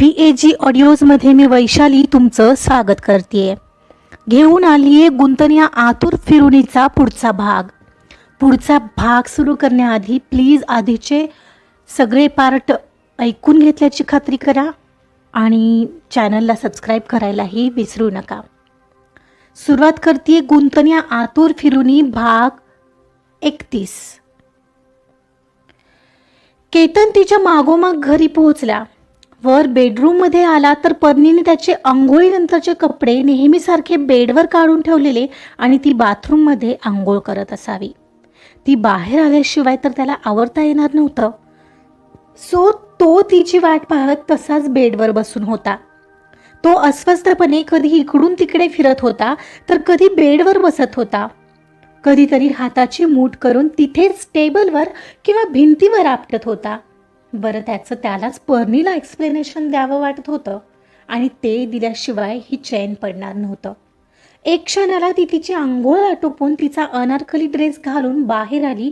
V A जी ऑडिओजमध्ये मी वैशाली तुमचं स्वागत करते घेऊन आली आहे गुंतण्या आतुर फिरुणीचा पुढचा भाग. पुढचा भाग सुरू करण्याआधी प्लीज आधीचे सगळे पार्ट ऐकून घेतल्याची खात्री करा आणि चॅनलला सबस्क्राईब करायलाही विसरू नका. सुरुवात करते गुंतण्या आतुर फिरुनी भाग एकतीस. केतन तिच्या मागोमाग घरी पोहोचला. वर बेडरूममध्ये आला तर पत्नीने त्याचे आंघोळीनंतरचे कपडे नेहमीसारखे बेडवर काढून ठेवलेले आणि ती बाथरूममध्ये आंघोळ करत असावी. ती बाहेर आल्याशिवाय तर त्याला आवरता येणार नव्हतं. सो तो तिची वाट पाहत तसाच बेडवर बसून होता. तो अस्वस्थपणे कधी इकडून तिकडे फिरत होता तर कधी बेडवर बसत होता. कधीतरी हाताची मूठ करून तिथेच टेबलवर किंवा भिंतीवर आपटत होता. बरं त्याचं त्यालाच पर्नीला एक्सप्लेनेशन द्यावं वाटत होतं आणि ते दिल्याशिवाय ही चैन पडणार नव्हतं. एक क्षणाला ती तिची आंघोळ आटोपून तिचा अनारकली ड्रेस घालून बाहेर आली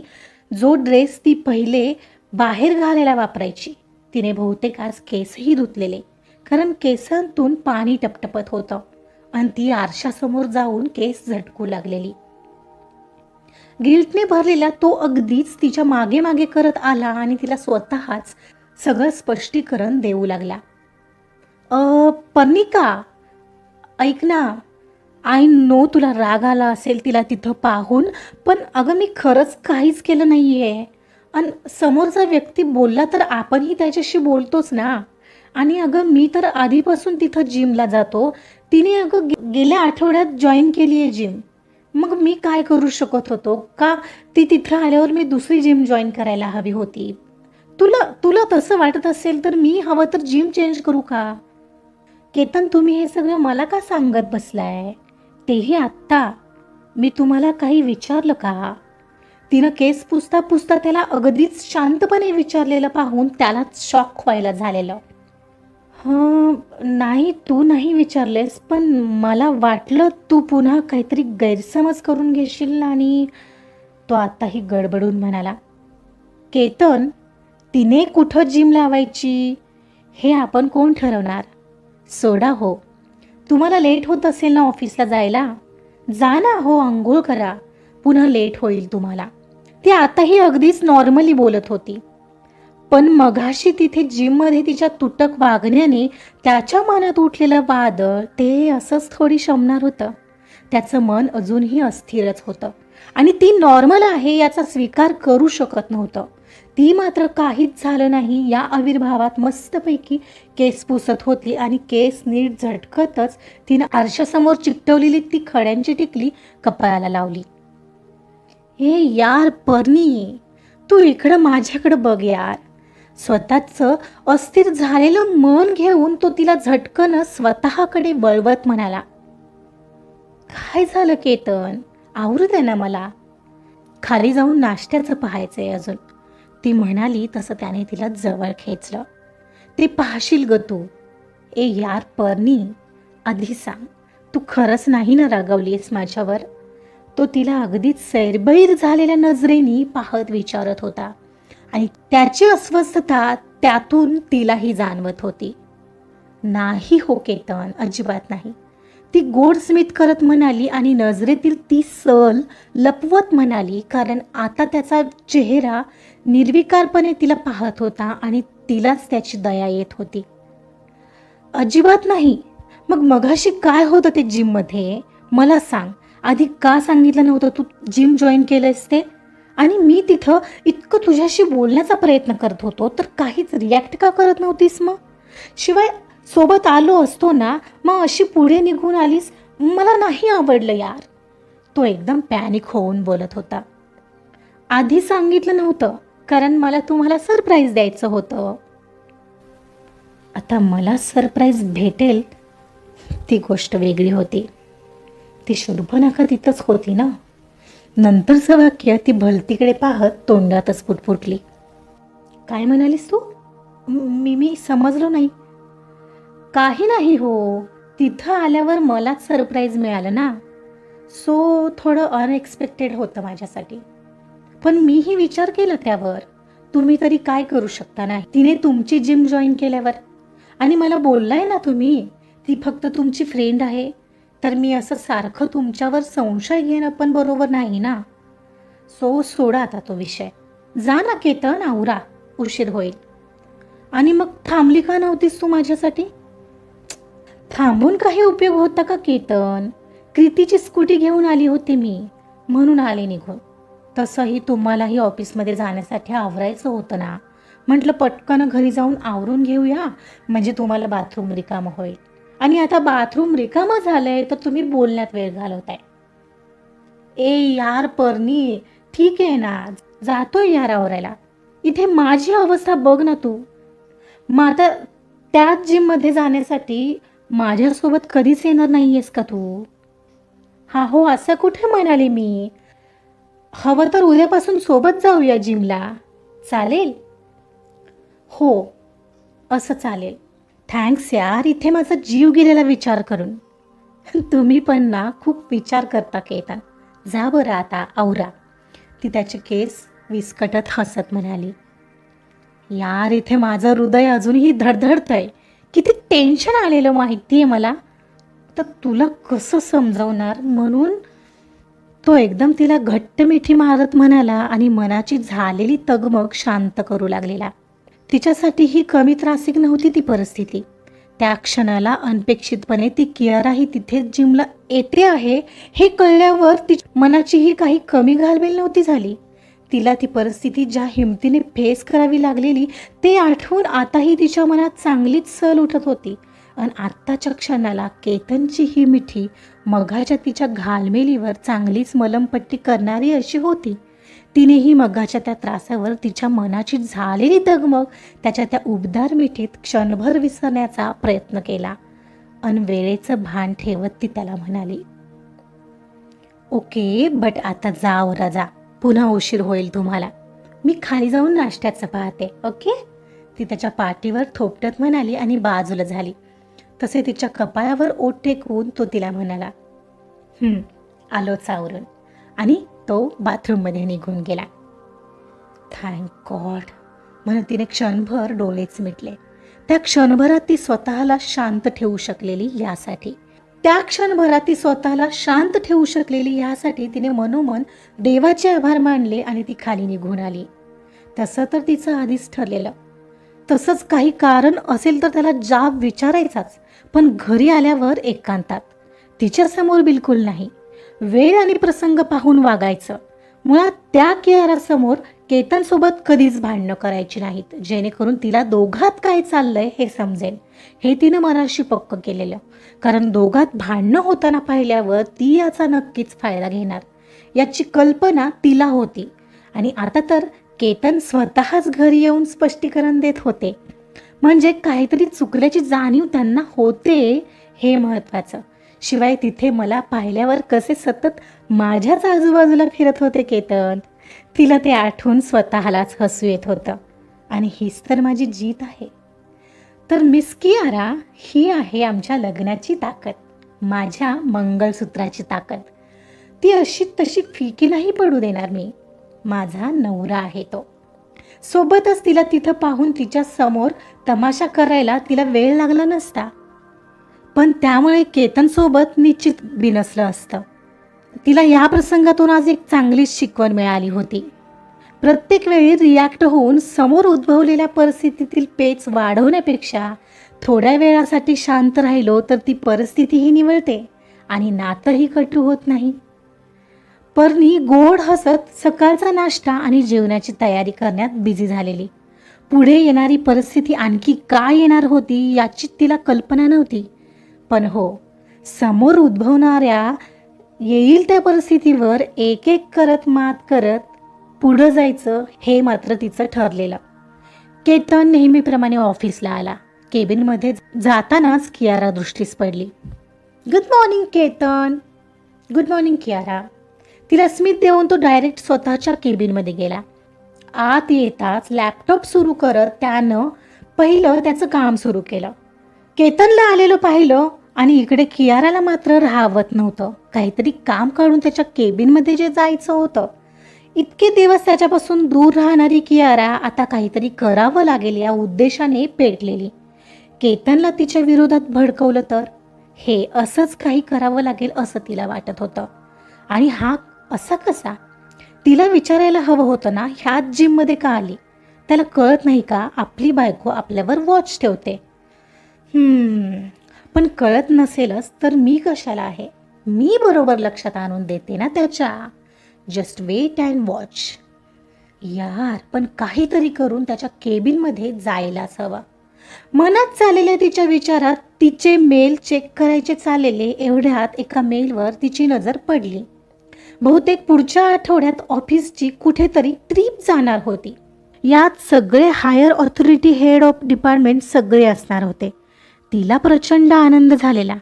जो ड्रेस ती पहिले बाहेर घालायला वापरायची. तिने बहुतेक आज केसही धुतलेले कारण केसांतून पाणी टपटपत होतं. आणि ती आरशासमोर जाऊन केस झटकू लागलेली. गिल्टने भरलेला तो अगदीच तिच्यामागे मागे करत आला आणि तिला स्वतःच सगळं स्पष्टीकरण देऊ लागला. अ पर्णिका ऐक ना आय नो तुला राग आला असेल तिला तिथं पाहून पण अगं मी खरंच काहीच केलं नाही आहे आणि समोरचा व्यक्ती बोलला तर आपणही त्याच्याशी बोलतोच ना. आणि अगं मी तर आधीपासून तिथं जिमला जातो. तिने अगं गेल्या आठवड्यात जॉईन केली आहे जिम. मग मी काय करू शकत होतो? का? ती तिथं आल्यावर मी दुसरी जिम जॉईन करायला हवी होती. तुला तुला तसं वाटत असेल तर मी हवं तर जिम चेंज करू का? केतन तुम्ही हे सगळं मला का सांगत बसलाय? तेही आत्ता. मी तुम्हाला काही विचारलं का? तिनं केस पुसता पुसता त्याला अगदीच शांतपणे विचारलेलं पाहून त्यालाच शॉक व्हायला झालेलं. हं नाही तू नाही विचारलेस पण मला वाटलं तू पुन्हा काहीतरी गैरसमज करून घेशील आणि तो आत्ताही गडबडून म्हणाला केतन तिने कुठं जिम लावायची? हे आपण कोण ठरवणार? सोडा हो. तुम्हाला लेट होत असेल ना ऑफिसला जायला? जा ना हो आंघोळ करा. पुन्हा लेट होईल तुम्हाला. ती आताही अगदीच नॉर्मली बोलत होती. पण मघाशी तिथे जिममध्ये तिच्या तुटक वागण्याने त्याच्या मनात उठलेलं वादळ ते असंच थोडी शमणार होतं. त्याचं मन अजूनही अस्थिरच होतं. आणि ती नॉर्मल आहे याचा स्वीकार करू शकत नव्हतं. ती मात्र काहीच झालं नाही या आविर्भावात मस्तपैकी केस पुसत होती आणि केस नीट झटकतच तिनं आरशासमोर चिकटवलेली ती खड्यांची टिकली कपाळाला लावली. हे यार परनी तू इकडं माझ्याकडं बघ यार. स्वतःचं अस्थिर झालेलं मन घेऊन तो तिला झटकन स्वतःकडे वळवत म्हणाला काय झालं केतन? आवरू दे ना मला. खाली जाऊन नाश्त्याचं पाहायचंय अजून. ती म्हणाली तसं त्याने तिला जवळ खेचलं. ते पाहशील ग तू. ए यार परनी आधी सांग तू खरंच नाही ना रागवलीस माझ्यावर? तो तिला अगदीच सैरबैर झालेल्या नजरेनी पाहत विचारत होता. आणि त्याची अस्वस्थता त्यातून तिलाही जाणवत होती. नाही हो केतन अजिबात नाही. ती गोड स्मित करत म्हणाली आणि नजरेतील ती सल लपवत म्हणाली कारण आता त्याचा चेहरा निर्विकारपणे तिला पाहत होता आणि तिलाच त्याची दया येत होती. अजिबात नाही. मग मघाशी काय होतं ते जिममध्ये मला सांग. आधी का सांगितलं नव्हतं? तू जिम जॉईन केलंयस ते? आणि मी तिथं इतकं तुझ्याशी बोलण्याचा प्रयत्न करत होतो तर काहीच रिॲक्ट का करत नव्हतीस मग? शिवाय सोबत आलो असतो ना मग अशी पुढे निघून आलीस मला नाही आवडलं यार. तो एकदम पॅनिक होऊन बोलत होता. आधी सांगितलं नव्हतं कारण मला तुम्हाला सरप्राईज द्यायचं होतं. आता मला सरप्राईज भेटेल ती गोष्ट वेगळी होती. ती शुर्भनखा तिथंच होती ना? नंतरचं वाक्य ती भलतीकडे पाहत तोंडातच पुटपुटली. काय म्हणालीस तू? मी मी समजलो नाही. काही नाही हो. तिथं आल्यावर मलाच सरप्राईज मिळालं ना. सो थोडं अनएक्सपेक्टेड होतं माझ्यासाठी. पण मीही विचार केला त्यावर. तुम्ही तरी काय करू शकता नाही? तिने तुमची जिम जॉईन केल्यावर. आणि मला बोललाय ना तुम्ही ती फक्त तुमची फ्रेंड आहे. तर मी असं सारखं तुमच्यावर संशय घेणं पण बरोबर नाही ना? सो सोडा आता तो विषय. जा ना केतन आवरा. उशीर होईल. आणि मग थांबली का नव्हतीस तू माझ्यासाठी? थांबून काही उपयोग होता का केतन? कृतीची स्कूटी घेऊन आली होती मी. म्हणून आले निघून. तसंही तुम्हालाही ऑफिसमध्ये जाण्यासाठी आवरायचं होतं ना? म्हटलं पटकन घरी जाऊन आवरून घेऊया. म्हणजे तुम्हाला बाथरूम रिकामं होईल. आणि आता बाथरूम रिकामं झालंय तर तुम्ही बोलण्यात वेळ घालवताय. ए यार परनी ठीक आहे ना? जातोय यार आवरायला. इथे माझी अवस्था बघ ना तू. मग आता त्याच जिममध्ये जाण्यासाठी माझ्यासोबत कधीच येणार नाही आहेस का तू? हा हो असं कुठे म्हणाले मी? हवं तर उद्यापासून सोबत जाऊया जिमला चालेल? हो असं चालेल. थँक्स यार इथे माझा जीव गेलेला विचार करून. तुम्ही पण ना खूप विचार करता केतन जा बरं आता आवरा. ती त्याचे केस विस्कटत हसत म्हणाली. यार इथे माझं हृदय अजूनही धडधडतंय. किती टेन्शन आलेलं माहिती आहे मला. तर तुला कसं समजवणार म्हणून? तो एकदम तिला घट्ट मिठी मारत म्हणाला आणि मनाची झालेली तगमग शांत करू लागलेला. तिच्यासाठी ही कमी त्रासिक नव्हती ती परिस्थिती. त्या क्षणाला अनपेक्षितपणे ती कियाराही तिथे जिमला येते आहे हे कळल्यावर ती मनाचीही काही कमी घालमेल नव्हती झाली. तिला ती परिस्थिती ज्या हिमतीने फेस करावी लागलेली ते आठवून आताही तिच्या मनात चांगलीच सल उठत होती. आणि आत्ताच्या क्षणाला केतनची ही मिठी मघाच्या तिच्या घालमेलीवर चांगलीच मलमपट्टी करणारी अशी होती. तिनेही मगाच्या त्या त्रासावर तिच्या मनाची झालेली दगमग त्याच्या त्या उबदार मिठीत क्षणभर विसरण्याचा प्रयत्न केला. अन वेळेचं भान ठेवत ती त्याला म्हणाली ओके बट आता जाओ राजा पुन्हा उशीर होईल तुम्हाला. मी खाली जाऊन नाश्त्याचं पाहते ओके? ती त्याच्या पाठीवर थोपटत म्हणाली आणि बाजूला झाली. तसे तिच्या कपाळावर ओठ टेकवून तो तिला म्हणाला आलो चावरून आणि तो बाथरूममध्ये निघून गेला. थँक गॉड म्हणून तिने क्षणभर डोळेच मिटले. त्या क्षणभरात ती स्वतःला शांत ठेवू शकलेली यासाठी. त्या क्षणभरात ती स्वतःला शांत ठेवू शकलेली यासाठी तिने मनोमन देवाचे आभार मानले आणि ती खाली निघून आली. तसं तर तिचं आधीच ठरलेलं. तसंच काही कारण असेल तर त्याला जाब विचारायचाच पण घरी आल्यावर एकांतात. तिच्यासमोर बिलकुल नाही. वेळ आणि प्रसंग पाहून वागायचं. मुळात त्या केअरासमोर केतनसोबत कधीच भांडणं करायची नाहीत. जेणेकरून तिला दोघात काय चाललंय हे समजेल हे तिनं मनाशी पक्क केलेलं. कारण दोघात भांडणं होताना पाहिल्यावर ती याचा नक्कीच फायदा घेणार. याची कल्पना तिला होती. आणि आता तर केतन स्वतःच घरी येऊन स्पष्टीकरण देत होते. म्हणजे काहीतरी चुकल्याची जाणीव त्यांना होते हे महत्त्वाचं. शिवाय तिथे मला पाहिल्यावर कसे सतत माझ्याच आजूबाजूला फिरत होते केतन. तिला ते आठवून स्वतःलाच हसू येत होतं. आणि हीच तर माझी जीत आहे. तर मिस कियारा ही आहे आमच्या लग्नाची ताकद. माझ्या मंगळसूत्राची ताकद. ती अशी तशी फिकी नाही पडू देणार मी. माझा नवरा आहे तो. सोबतच तिला तिथं पाहून तिच्या समोर तमाशा करायला तिला वेळ लागला नसता. पण त्यामुळे केतनसोबत निश्चित बिनसलं असतं. तिला या प्रसंगातून आज एक चांगलीच शिकवण मिळाली होती. प्रत्येक वेळी रिॲक्ट होऊन समोर उद्भवलेल्या परिस्थितीतील पेच वाढवण्यापेक्षा थोड्या वेळासाठी शांत राहिलो तर ती परिस्थितीही निवळते आणि नातंही कटू होत नाही. परनी गोड हसत सकाळचा नाश्ता आणि जेवणाची तयारी करण्यात बिझी झालेली. पुढे येणारी परिस्थिती आणखी काय येणार होती याची तिला कल्पना नव्हती. पण हो समोर उद्भवणाऱ्या येईल त्या परिस्थितीवर एक एक करत मात करत पुढं जायचं हे मात्र तिचं ठरलेलं. केतन नेहमीप्रमाणे ऑफिसला आला. केबिनमध्ये जातानाच कियारा दृष्टीस पडली. Good morning Ketan. Good morning Kiara. तिला स्मित देऊन तो डायरेक्ट स्वतःच्या केबिनमध्ये गेला. आत येताच लॅपटॉप सुरू करत त्यानं पहिलं त्याचं काम सुरू केलं. केतनला आलेलं पाहिलं आणि इकडे कियाराला मात्र राहावत नव्हतं. काहीतरी काम काढून त्याच्या केबिनमध्ये जे जायचं होतं. इतके दिवस त्याच्यापासून दूर राहणारी कियारा आता काहीतरी करावं लागेल या उद्देशाने पेटलेली. केतनला तिच्या विरोधात भडकवलं तर? हे असंच काही करावं लागेल असं तिला वाटत होतं. आणि हा असा कसा? तिला विचारायला हवं होतं ना ह्याच जिममध्ये का आली? त्याला कळत नाही का आपली बायको आपल्यावर वॉच ठेवते? पण कळत नसेलच तर मी कशाला आहे? मी बरोबर लक्षात आणून देते ना त्याच्या. जस्ट वेट अँड वॉच यार पण काहीतरी करून त्याच्या केबिनमध्ये जायलाच हवं. मनात चाललेल्या तिच्या विचारात तिचे मेल चेक करायचे चाललेले एवढ्यात एका मेलवर तिची नजर पडली. बहुतेक पुढच्या आठवड्यात ऑफिसची कुठेतरी ट्रीप जाणार होती. यात सगळे higher authority head of department सगळे असणार होते. तिला प्रचंड आनंद झालेला.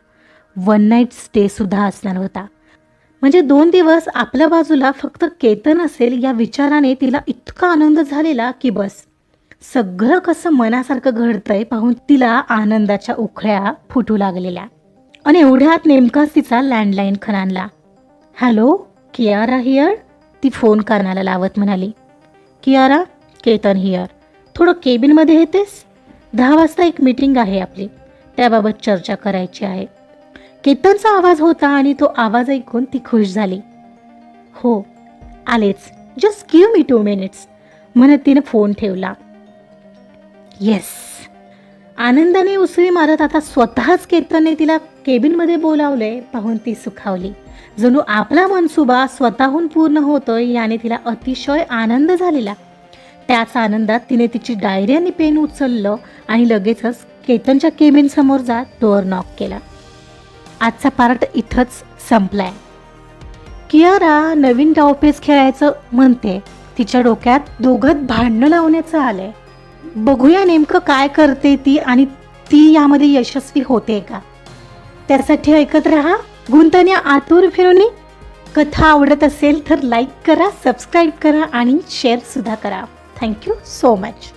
वन नाईट स्टे सुद्धा असणार होता. म्हणजे दोन दिवस आपल्या बाजूला फक्त केतन असेल या विचाराने तिला इतका आनंद झालेला की बस. सगळं कसं मनासारखं घडतंय पाहून तिला आनंदाच्या उखळ्या फुटू लागलेल्या. आणि एवढ्यात नेमकाच तिचा लँडलाईन खणानला हॅलो कियारा हियर ती फोन करण्याला लावत म्हणाली. कियारा केतन हियर थोडं केबिनमध्ये येतेस? दहा वाजता एक मीटिंग आहे आपली. त्याबाबत चर्चा करायची आहे. केतनचा आवाज होता आणि तो आवाज ऐकून ती खुश झाली. हो आलेच. Just give me two minutes म्हणत तिने फोन ठेवला. येस आनंदाने उसळी मारत आता स्वतःच केतनने तिला केबिनमध्ये बोलावले पाहून ती सुखावली. जणू आपला मनसुबा स्वतःहून पूर्ण होतोय याने तिला अतिशय आनंद झालेला. त्याच आनंदात तिने तिची डायरी आणि पेन उचललं आणि लगेचच केतनच्या केबिन समोर जात डोअर नॉक केला. आजचा पार्ट इथंच संपलाय. कियारा नवीन डावपेच खेळायचं म्हणते. तिच्या डोक्यात दोघत भांडणं लावण्याचं आलंय. बघूया नेमकं काय करते ती आणि ती यामध्ये यशस्वी होते का? त्यासाठी ऐकत राहा गुंतण्या आतूर फिरवणी कथा आवडत असेल तर लाईक करा सबस्क्राईब करा आणि शेअर सुद्धा करा. Thank you so much